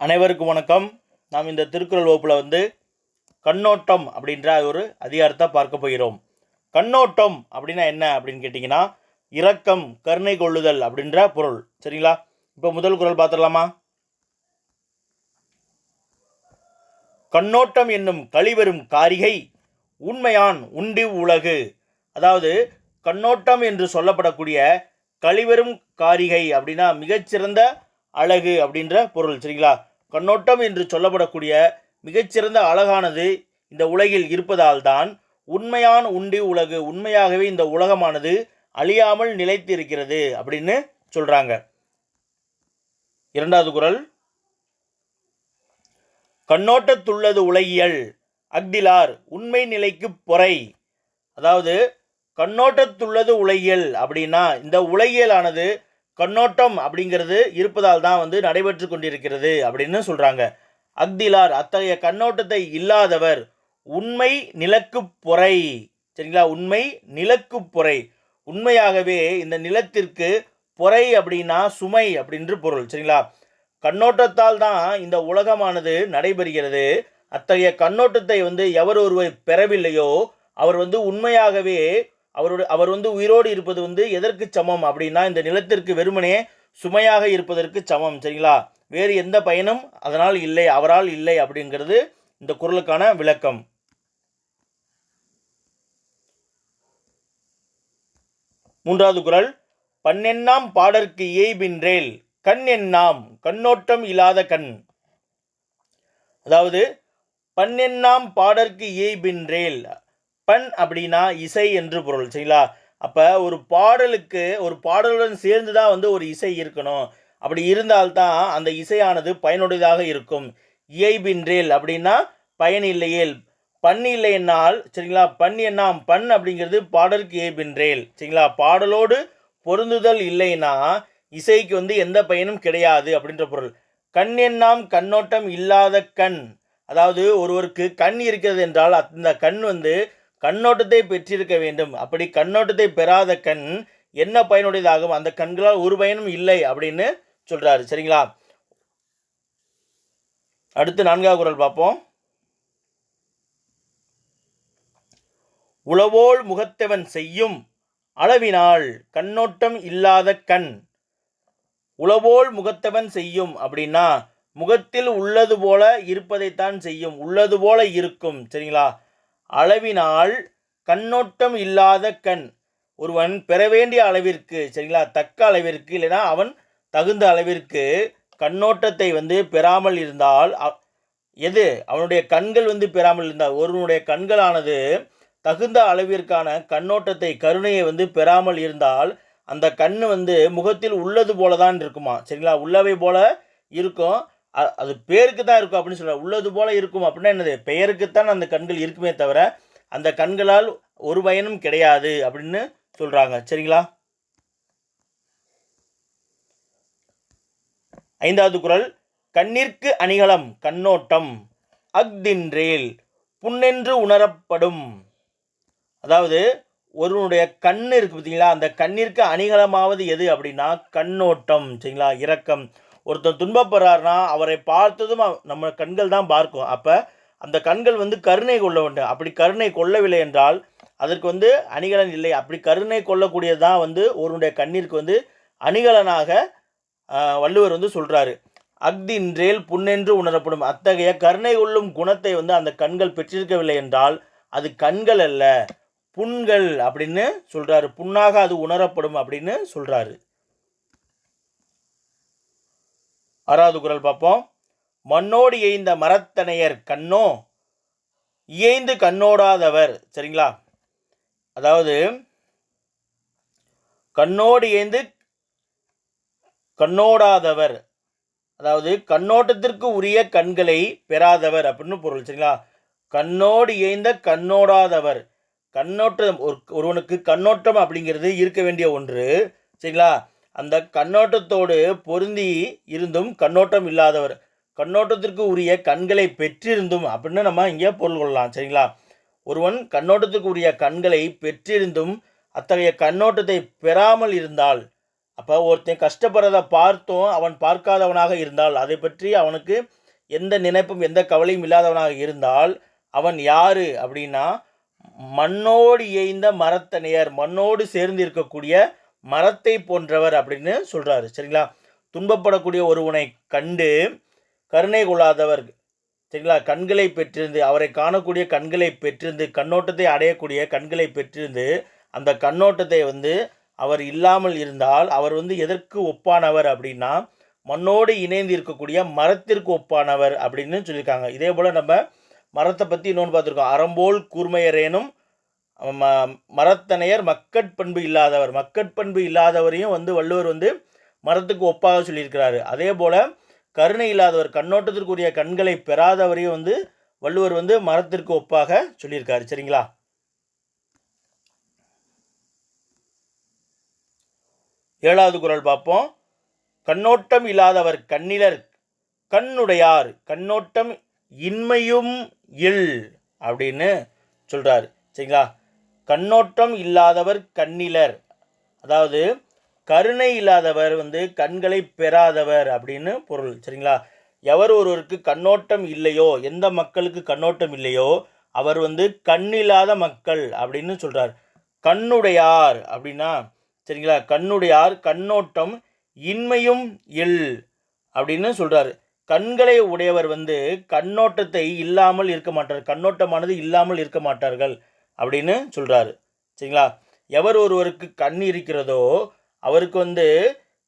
அனைவருக்கும் வணக்கம். நாம் இந்த திருக்குறள் வகுப்பில் வந்து கண்ணோட்டம் அப்படின்ற ஒரு அதிகாரத்தை பார்க்க போகிறோம். கண்ணோட்டம் அப்படின்னா என்ன அப்படின்னு கேட்டிங்கன்னா இரக்கம் கருணை கொள்ளுதல் அப்படின்ற பொருள். சரிங்களா? இப்போ முதல் குறள் பார்த்துடலாமா? கண்ணோட்டம் என்னும் கழிவரும் காரிகை உண்மையான் உண்டி உலகு. அதாவது கண்ணோட்டம் என்று சொல்லப்படக்கூடிய கழிவரும் காரிகை அப்படின்னா மிகச்சிறந்த அழகு அப்படின்ற பொருள். சரிங்களா? கண்ணோட்டம் என்று சொல்லப்படக்கூடிய மிகச்சிறந்த அழகானது இந்த உலகில் இருப்பதால் தான் உண்மையான் உண்டி உலகு உண்மையாகவே இந்த உலகமானது அழியாமல் நிலைத்து இருக்கிறது அப்படின்னு சொல்கிறாங்க இரண்டாவது குரல். கண்ணோட்டத்துள்ளது உலகியல் அக்திலார் உண்மை நிலைக்கு பொறை. அதாவது கண்ணோட்டத்துள்ளது உலகியல் அப்படின்னா இந்த உலகியலானது கண்ணோட்டம் அப்படிங்கிறது இருப்பதால் தான் வந்து நடைபெற்று கொண்டிருக்கிறது அப்படின்னு சொல்கிறாங்க அக்திலார் அத்தகைய கண்ணோட்டத்தை இல்லாதவர் உண்மை நிலக்கு பொறை. சரிங்களா? உண்மை நிலக்கு பொறை. உண்மையாகவே இந்த நிலத்திற்கு பொறை அப்படின்னா சுமை அப்படின்ற பொருள். சரிங்களா? கண்ணோட்டத்தால் தான் இந்த உலகமானது நடைபெறுகிறது. அத்தகைய கண்ணோட்டத்தை வந்து எவர் ஒருவர் பெறவில்லையோ அவர் வந்து உண்மையாகவே அவரோட அவர் வந்து உயிரோடு இருப்பது வந்து எதற்கு சமம் அப்படின்னா இந்த நிலத்திற்கு வெறுமனே சுமையாக இருப்பதற்கு சமம் சரிங்களா? வேறு எந்த பயனும் அதனால் இல்லை அவரால் இல்லை அப்படிங்கிறது இந்த குரலுக்கான விளக்கம். மூன்றாவது குரல் பன்னெண்ணாம் பாடற்கு இயைபின்றேல் கண் எண்ணாம் கண்ணோட்டம் இல்லாத கண். அதாவது பன்னெண்ணாம் பாடற்கு இயைபின்றேல் பண் அப்படின்னா இசை என்று பொருள் சரிங்களா? அப்போ ஒரு பாடலுக்கு ஒரு பாடலுடன் சேர்ந்து தான் வந்து ஒரு இசை இருக்கணும். அப்படி இருந்தால்தான் அந்த இசையானது பயனுடையதாக இருக்கும். இயைபின்றேல் அப்படின்னா பயன் இல்லையேல். பண் இல்லை என்னால் சரிங்களா? பண் எண்ணாம் பண் அப்படிங்கிறது பாடலுக்கு இயைபின்றேல் சரிங்களா? பாடலோடு பொருந்துதல் இல்லைன்னா இசைக்கு வந்து எந்த பயனும் கிடையாது அப்படின்ற பொருள். கண் எண்ணாம் கண்ணோட்டம் இல்லாத கண். அதாவது ஒருவருக்கு கண் இருக்கிறது என்றால் அந்த கண் வந்து கண்ணோட்டத்தை பெற்றிருக்க வேண்டும். அப்படி கண்ணோட்டத்தை பெறாத கண் என்ன பயனுடையதாகும்? அந்த கண்களால் ஒரு பயனும் இல்லை அப்படின்னு சொல்றாரு. சரிங்களா? அடுத்து நான்காவது குரல் பார்ப்போம். உளவோள் முகத்தவன் செய்யும் அளவினால் கண்ணோட்டம் இல்லாத கண். உளவோள் முகத்தவன் செய்யும் அப்படின்னா முகத்தில் உள்ளது போல இருப்பதைத்தான் செய்யும். உள்ளது போல இருக்கும். சரிங்களா? அளவினால் கண்ணோட்டம் இல்லாத கண். ஒருவன் பெற வேண்டிய அளவிற்கு சரிங்களா? தக்க அளவிற்கு இல்லைன்னா அவன் தகுந்த அளவிற்கு கண்ணோட்டத்தை வந்து பெறாமல் இருந்தால் எது? அவனுடைய கண்கள் வந்து பெறாமல் இருந்தால் ஒருவனுடைய கண்களானது தகுந்த அளவிற்கான கண்ணோட்டத்தை கருணையை வந்து பெறாமல் இருந்தால் அந்த கண் வந்து முகத்தில் உள்ளது போல தான் இருக்குமா? சரிங்களா? உள்ளவை போல இருக்கும். அது பேருக்கு தான் இருக்கும் அப்படின்னு சொல்ல உள்ளது போல இருக்கும் அப்படின்னா என்னது? பெயருக்குத்தான் அந்த கண்கள் இருக்குமே தவிர அந்த கண்களால் ஒரு பயனும் கிடையாது அப்படின்னு சொல்கிறாங்க சரிங்களா? ஐந்தாவது குரல் கண்ணிற்கு அணிகலம் கண்ணோட்டம் அக்தின்றேல் புண்ணென்று உணரப்படும். அதாவது ஒருவனுடைய கண் இருக்கு பார்த்தீங்களா அந்த கண்ணிற்கு அணிகலமாவது எது அப்படின்னா கண்ணோட்டம். சரிங்களா? இரக்கம். ஒருத்தன் துன்பப்படுறாருனா அவரை பார்த்ததும் நம்ம கண்கள் தான் பார்க்கும். அப்போ அந்த கண்கள் வந்து கருணை கொள்ள வேண்டும் அப்படி கருணை கொள்ளவில்லை என்றால் அதற்கு வந்து அணிகலன் இல்லை. அப்படி கருணை கொள்ளக்கூடியது தான் வந்து ஒருவனுடைய கண்ணிற்கு வந்து அணிகலனாக வள்ளுவர் வந்து சொல்கிறாரு அக்தின்றேல் புண்ணென்று உணரப்படும். அத்தகைய கருணை கொள்ளும் குணத்தை வந்து அந்த கண்கள் பெற்றிருக்கவில்லை என்றால் அது கண்கள் அல்ல புண்கள் அப்படின்னு சொல்கிறாரு புண்ணாக அது உணரப்படும் அப்படின்னு சொல்கிறாரு ஆறாவது குரல் பார்ப்போம். மண்ணோடு எய்ந்த மரத்தனையர் கண்ணோ இயைந்து கண்ணோடாதவர். சரிங்களா? அதாவது கண்ணோடு ஏந்து கண்ணோடாதவர். அதாவது கண்ணோட்டத்திற்கு உரிய கண்களை பெறாதவர் அப்படின்னு பொருள். சரிங்களா? கண்ணோடு ஏய்ந்த கண்ணோடாதவர். கண்ணோட்டம் ஒரு ஒருவனுக்கு கண்ணோட்டம் அப்படிங்கிறது இருக்க வேண்டிய ஒன்று. சரிங்களா? அந்த கண்ணோட்டத்தோடு பொருந்தி இருந்தும் கண்ணோட்டம் இல்லாதவர். கண்ணோட்டத்திற்கு உரிய கண்களை பெற்றிருந்தும் அப்படின்னு நம்ம இங்கே பொருள் கொள்ளலாம் சரிங்களா? ஒருவன் கண்ணோட்டத்துக்கு உரிய கண்களை பெற்றிருந்தும் அத்தகைய கண்ணோட்டத்தை பெறாமல் இருந்தால் அப்போ ஒருத்தன் கஷ்டப்படுறதை பார்த்தும் அவன் பார்க்காதவனாக இருந்தால் அதை பற்றி அவனுக்கு எந்த நினைப்பும் எந்த கவலையும் இல்லாதவனாக இருந்தால் அவன் யாரு அப்படின்னா மண்ணோடு இயைந்த மரத்தனையர் மண்ணோடு சேர்ந்து இருக்கக்கூடிய மரத்தை போன்றவர் அப்படின்னு சொல்கிறாரு சரிங்களா? துன்பப்படக்கூடிய ஒருவனை கண்டு கருணை கொள்ளாதவர் சரிங்களா? கண்களை பெற்றிருந்து அவரை காணக்கூடிய கண்களை பெற்றிருந்து கண்ணோட்டத்தை அடையக்கூடிய கண்களை பெற்றிருந்து அந்த கண்ணோட்டத்தை வந்து அவர் இல்லாமல் இருந்தால் அவர் வந்து எதற்கு ஒப்பானவர் அப்படின்னா மண்ணோடு இணைந்து இருக்கக்கூடிய மரத்திற்கு ஒப்பானவர் அப்படின்னு சொல்லியிருக்காங்க. இதே போல் நம்ம மரத்தை பற்றி இன்னொன்று பார்த்துருக்கோம். அறம்போல் கூர்மையரேனும் ம மரத்தனையர் மக்கட்பண்பு இல்லாதவர். மக்கட்பண்பு இல்லாதவரையும் வந்து வள்ளுவர் வந்து மரத்துக்கு ஒப்பாக சொல்லியிருக்கிறாரு. அதே போல் கருணை இல்லாதவர் கண்ணோட்டத்திற்குரிய கண்களை பெறாதவரையும் வந்து வள்ளுவர் வந்து மரத்திற்கு ஒப்பாக சொல்லியிருக்காரு. சரிங்களா? ஏழாவது குரல் பார்ப்போம். கண்ணோட்டம் இல்லாதவர் கண்ணிலர் கண்ணுடையார். கண்ணோட்டம் இன்மையும் இல் அப்படின்னு சொல்கிறார் சரிங்களா? கண்ணோட்டம் இல்லாதவர் கண்ணிலர். அதாவது கருணை இல்லாதவர் வந்து கண்களை பெறாதவர் அப்படின்னு பொருள் சரிங்களா? எவர் ஒருவருக்கு கண்ணோட்டம் இல்லையோ எந்த மக்களுக்கு கண்ணோட்டம் இல்லையோ அவர் வந்து கண்ணில்லாத மக்கள் அப்படின்னு சொல்கிறார் கண்ணுடையார் அப்படின்னா சரிங்களா? கண்ணுடையார் கண்ணோட்டம் இன்மையும் இல் அப்படின்னு சொல்கிறார் கண்களை உடையவர் வந்து கண்ணோட்டத்தை இல்லாமல் இருக்க மாட்டார். கண்ணோட்டமானது இல்லாமல் இருக்க மாட்டார்கள். அப்படின்னு சொல்கிறாரு சரிங்களா? எவர் ஒருவருக்கு கண் இருக்கிறதோ அவருக்கு வந்து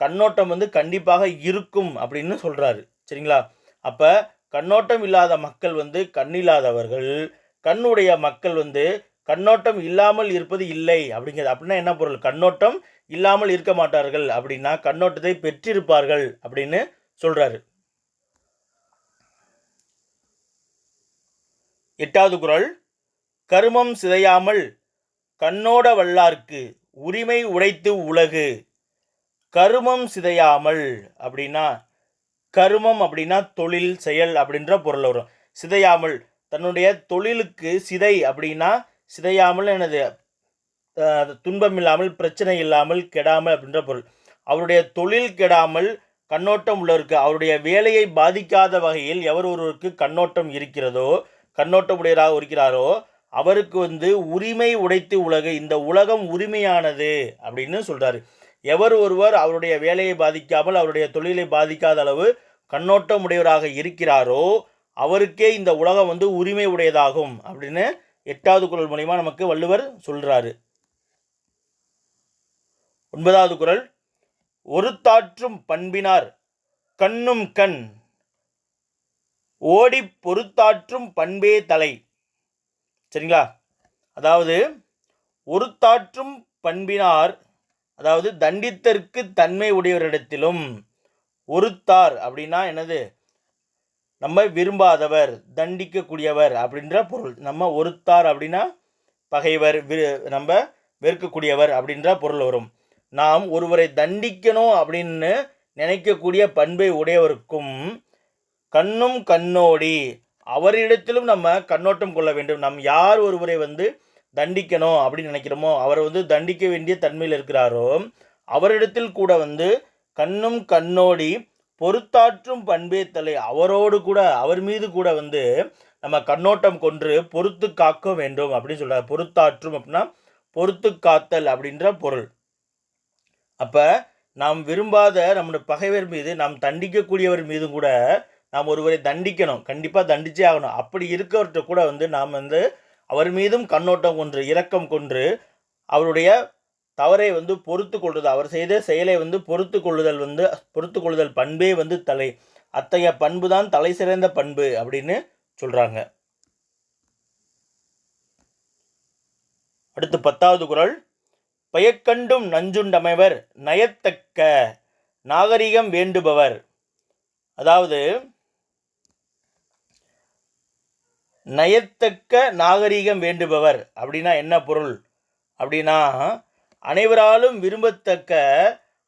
கண்ணோட்டம் வந்து கண்டிப்பாக இருக்கும் அப்படின்னு சொல்கிறாரு சரிங்களா? அப்போ கண்ணோட்டம் இல்லாத மக்கள் வந்து கண்ணில்லாதவர்கள் கண்ணுடைய மக்கள் வந்து கண்ணோட்டம் இல்லாமல் இருப்பது இல்லை அப்படிங்கிறது. அப்படின்னா என்ன பொருள்? கண்ணோட்டம் இல்லாமல் இருக்க மாட்டார்கள் அப்படின்னா கண்ணோட்டத்தை பெற்றிருப்பார்கள் அப்படின்னு சொல்கிறாரு எட்டாவது குரல். கருமம் சிதையாமல் கண்ணோட வல்லார்க்கு உரிமை உடைத்து உலகு. கருமம் சிதையாமல் அப்படின்னா கருமம் அப்படின்னா தொழில் செயல் அப்படின்ற பொருள் வரும். சிதையாமல் தன்னுடைய தொழிலுக்கு சிதை அப்படின்னா சிதையாமல் எனது துன்பம் இல்லாமல் பிரச்சனை இல்லாமல் கெடாமல் அப்படின்ற பொருள். அவருடைய தொழில் கெடாமல் கண்ணோட்டம் உள்ளவருக்கு அவருடைய வேலையை பாதிக்காத வகையில் எவர் ஒருவருக்கு கண்ணோட்டம் இருக்கிறதோ கண்ணோட்டம் உடையராக இருக்கிறாரோ அவருக்கு வந்து உரிமை உடைத்து உலகு இந்த உலகம் உரிமையானது அப்படின்னு சொல்கிறாரு எவர் ஒருவர் அவருடைய வேலையை பாதிக்காமல் அவருடைய தொழிலை பாதிக்காத அளவு கண்ணோட்டம் உடையவராக இருக்கிறாரோ அவருக்கே இந்த உலகம் வந்து உரிமை உடையதாகும் அப்படின்னு எட்டாவது குரல் மூலிமா நமக்கு வள்ளுவர் சொல்கிறாரு ஒன்பதாவது குறள் ஒருத்தாற்றும் பண்பினார் கண்ணும் கண் ஓடி பொறுத்தாற்றும் பண்பே தலை சரிங்களா? அதாவது ஒருத்தாற்றும் பண்பினார் அதாவது தண்டித்தற்கு தன்மை உடையவரிடத்திலும் ஒருத்தார் அப்படின்னா என்னது? நம்ம விரும்பாதவர் தண்டிக்கக்கூடியவர் அப்படின்ற பொருள். நம்ம ஒருத்தார் அப்படின்னா பகைவர் வி- நம்ம வெறுக்கக்கூடியவர் அப்படின்ற பொருள் வரும். நாம் ஒருவரை தண்டிக்கணும் அப்படின்னு நினைக்கக்கூடிய பண்பை உடையவருக்கும் கண்ணும் கண்ணோடி அவரிடத்திலும் நம்ம கண்ணோட்டம் கொள்ள வேண்டும். நம் யார் ஒருவரை வந்து தண்டிக்கணும் அப்படின்னு நினைக்கிறோமோ அவரை வந்து தண்டிக்க வேண்டிய தன்மையில் இருக்கிறாரோ அவரிடத்தில் கூட வந்து கண்ணும் கண்ணோடி பொறுத்தாற்றும் பண்பே தலை அவரோடு கூட அவர் மீது கூட வந்து நம்ம கண்ணோட்டம் கொன்று பொறுத்து காக்க வேண்டும் அப்படின்னு சொல்கிறார் பொறுத்தாற்றும் அப்படின்னா பொறுத்து காத்தல் அப்படின்ற பொருள். அப்போ நாம் விரும்பாத நம்முடைய பகைவர் மீது நாம் தண்டிக்கக்கூடியவர் மீதும் கூட நாம் ஒருவரை தண்டிக்கணும் கண்டிப்பாக தண்டிச்சே ஆகணும். அப்படி இருக்கவர்கிட்ட கூட வந்து நாம் வந்து அவர் மீதும் கண்ணோட்டம் கொன்று இரக்கம் கொன்று அவருடைய தவறை வந்து பொறுத்து கொள்ளுதல் அவர் செய்த செயலை வந்து பொறுத்து கொள்ளுதல் வந்து பொறுத்து கொள்ளுதல் பண்பே வந்து தலை. அத்தகைய பண்பு தான் தலை சிறந்த பண்பு அப்படின்னு சொல்கிறாங்க அடுத்து பத்தாவது குரல். பயக்கண்டும் நஞ்சுண்டமைவர் நயத்தக்க நாகரிகம் வேண்டுபவர். அதாவது நயத்தக்க நாகரிகம் வேண்டுபவர். அப்படின்னா என்ன பொருள்? அப்படின்னா அனைவராலும் விரும்பத்தக்க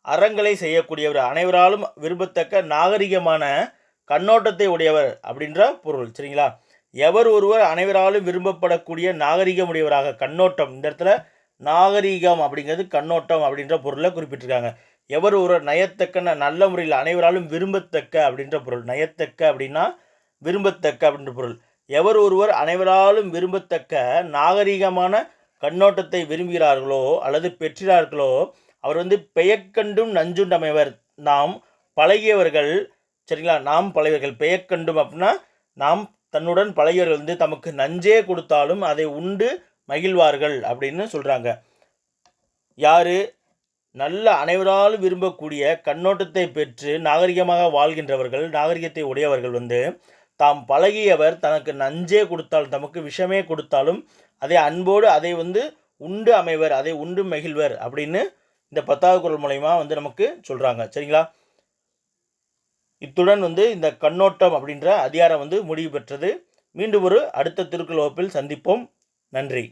அறங்களை செய்யக்கூடியவர். அனைவராலும் விரும்பத்தக்க நாகரிகமான கண்ணோட்டத்தை உடையவர் அப்படின்ற பொருள் சரிங்களா? எவர் ஒருவர் அனைவராலும் விரும்பப்படக்கூடிய நாகரிகம் உடையவராக கண்ணோட்டம். இந்த இடத்துல நாகரிகம் அப்படிங்கிறது கண்ணோட்டம் அப்படின்ற பொருளை குறிப்பிட்டிருக்காங்க. எவர் ஒருவர் நயத்தக்க நல்ல முறையில் அனைவராலும் விரும்பத்தக்க அப்படின்ற பொருள். நயத்தக்க அப்படின்னா விரும்பத்தக்க அப்படின்ற பொருள். எவர் ஒருவர் அனைவராலும் விரும்பத்தக்க நாகரிகமான கண்ணோட்டத்தை விரும்புகிறார்களோ அல்லது பெற்றார்களோ அவர் வந்து பெயக்கண்டும் நஞ்சுண்டமைவர். நாம் பழகியவர்கள் சரிங்களா? நாம் பழகியவர்கள். பெயக்கண்டும் அப்படின்னா நாம் தன்னுடன் பழகியவர்கள் வந்து தமக்கு நஞ்சே கொடுத்தாலும் அதை உண்டு மகிழ்வார்கள் அப்படின்னு சொல்கிறாங்க யார்? நல்ல அனைவராலும் விரும்பக்கூடிய கண்ணோட்டத்தை பெற்று நாகரிகமாக வாழ்கின்றவர்கள் நாகரிகத்தை உடையவர்கள் வந்து தாம் பழகியவர் தனக்கு நஞ்சே கொடுத்தால் தமக்கு விஷமே கொடுத்தாலும் அதை அன்போடு அதை வந்து உண்டு அமைவர் அதை உண்டு மகிழ்வர் அப்படின்னு இந்த பத்தாவது குரல் மூலயமா வந்து நமக்கு சொல்கிறாங்க சரிங்களா? இத்துடன் வந்து இந்த கண்ணோட்டம் அப்படின்ற அதிகாரம் வந்து முடிவு பெற்றது. மீண்டும் ஒரு அடுத்த திருக்குள் வகுப்பில் சந்திப்போம். நன்றி.